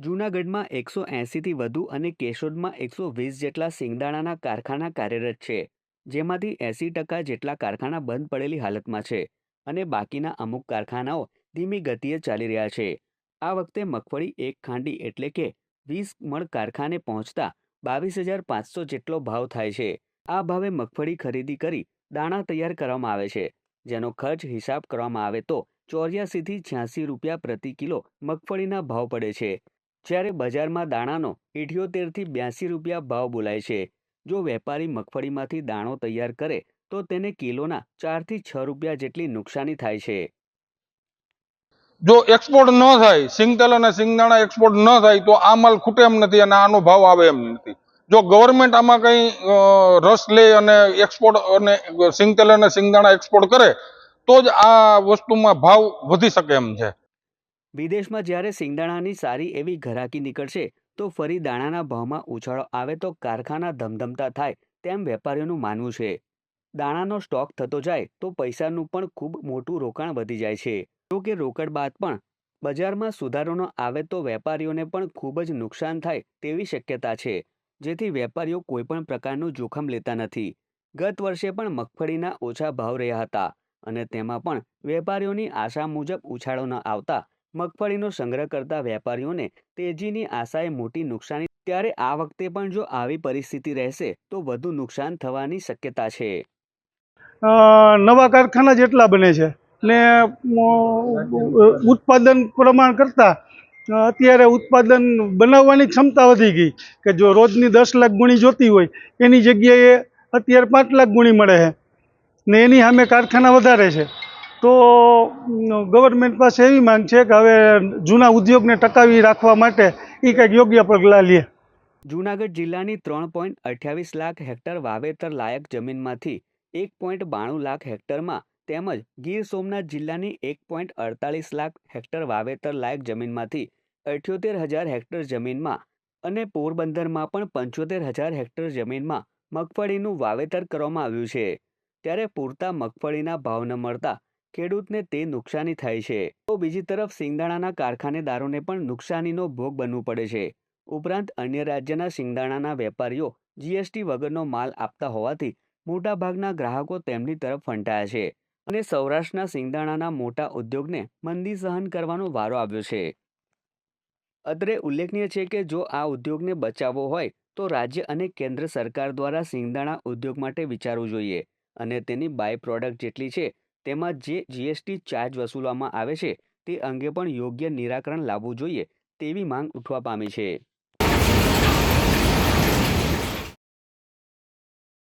જૂનાગઢમાં એકસો એંસીથી વધુ અને કેશોદમાં એકસો વીસ જેટલા સિંગદાણાના કારખાના કાર્યરત છે, જેમાંથી એંસી ટકા જેટલા કારખાના બંધ પડેલી હાલતમાં છે અને બાકીના અમુક કારખાનાઓ ધીમી ગતિએ ચાલી રહ્યા છે. આ વખતે મગફળી એક ખાંડી એટલે કે વીસ મણ કારખાને પહોંચતા બાવીસ હજાર પાંચસો જેટલો ભાવ થાય છે. આ ભાવે મગફળી ખરીદી કરી દાણા તૈયાર કરવામાં આવે છે, જેનો ખર્ચ હિસાબ કરવામાં આવે તો ચોર્યાસીથી છ્યાસી રૂપિયા પ્રતિ કિલો મગફળીના ભાવ પડે છે. જ્યારે બજારમાં દાણાનો ઇઠ્યોતેરથી બ્યાસી રૂપિયા ભાવ બોલાય છે. જો વેપારી મગફળીમાંથી દાણો તૈયાર કરે, તો તેને કિલોના ચારથી છ રૂપિયા જેટલી નુકસાની થાય છે. જો એક્સપોર્ટ ન થાય, સિંગતેલ અને સિંગદાણા એક્સપોર્ટ ન થાય, તો આ માલ ખૂટે એમ નથી અને આનો ભાવ આવે એમ નથી. જો ગવર્મેન્ટ આમાં કંઈ રસ લે અને એક્સપોર્ટ અને સિંગતેલ અને સિંગદાણા એક્સપોર્ટ કરે, તો જ આ વસ્તુમાં ભાવ વધી શકે એમ છે. વિદેશમાં જ્યારે સિંગદાણાની સારી એવી ઘરાકી નીકળશે, તો ફરી દાણાના ભાવમાં ઉછાળો આવે તો કારખાના ધમધમતા થાય તેમ વેપારીઓનું માનવું છે. દાણાનો સ્ટોક થતો જાય તો પૈસાનું પણ ખૂબ મોટું રોકાણ વધી જાય છે. જો કે રોકડ બાદ પણ બજારમાં સુધારો ન આવે તો વેપારીઓને પણ ખૂબ જ નુકસાન થાય તેવી શક્યતા છે, જેથી વેપારીઓ કોઈપણ પ્રકારનું જોખમ લેતા નથી. ગત વર્ષે પણ મગફળીના ઓછા ભાવ રહ્યા હતા અને તેમાં પણ વેપારીઓની આશા મુજબ ઉછાળો ન આવતા મગફળીનો સંગ્રહ કરતા વેપારીઓને તેજીની આશાએ મોટી નુકસાની ત્યારે આ વખતે પણ જો આવી પરિસ્થિતિ રહેશે, તો વધુ નુકસાન થવાની શક્યતા છે. નવા કારખાના જેટલા બને છે, ને ઉત્પાદન પ્રમાણ કરતાં અત્યારે ઉત્પાદન બનાવવાની ક્ષમતા વધી ગઈ કે જો રોજની દસ લાખ ગુણી જોતી હોય, એની જગ્યાએ અત્યારે પાંચ લાખ ગુણી મળે છે, ને એની સામે કારખાના વધારે છે. તો ગવર્મેન્ટ પાસે એવી માંગ છે કે હવે જૂના ઉદ્યોગને ટકાવી રાખવા માટે એ કંઈક યોગ્ય પગલાં લે. જૂનાગઢ જિલ્લાની ત્રણ પોઈન્ટ અઠ્યાવીસ લાખ હેક્ટર વાવેતર લાયક જમીનમાંથી એક પોઈન્ટ બાણું લાખ હેક્ટરમાં તેમજ ગીર સોમનાથ જિલ્લાની એક પોઈન્ટ અડતાલીસ લાખ હેક્ટર વાવેતર લાયક જમીનમાંથી અઠ્યોતેર હજાર હેક્ટર જમીનમાં અને પોરબંદરમાં પણ પંચોતેર હજાર હેક્ટર જમીનમાં મગફળીનું વાવેતર કરવામાં આવ્યું છે. ત્યારે પૂરતા મગફળીના ભાવ ન મળતા ખેડૂતને તે નુકસાની થાય છે. તો બીજી તરફ સિંગદાણાના કારખાનેદારોને પણ નુકસાનીનો ભોગ બનવું પડે છે. ઉપરાંત અન્ય રાજ્યના સિંગદાણાના વેપારીઓ જીએસટી વગરનો માલ આપતા હોવાથી મોટાભાગના ગ્રાહકો તેમની તરફ ફંટાયા છે અને સૌરાષ્ટ્રના સિંગદાણાના મોટા ઉદ્યોગને મંદી સહન કરવાનો વારો આવ્યો છે. અત્રે ઉલ્લેખનીય છે કે જો આ ઉદ્યોગને બચાવવો હોય તો રાજ્ય અને કેન્દ્ર સરકાર દ્વારા સિંગદાણા ઉદ્યોગ માટે વિચારવું જોઈએ અને તેની બાય પ્રોડક્ટ જેટલી છે તેમાં જે જીએસટી ચાર્જ વસૂલવામાં આવે છે, તે અંગે પણ યોગ્ય નિરાકરણ લાવવું જોઈએ તેવી માંગ ઉઠવા પામી છે.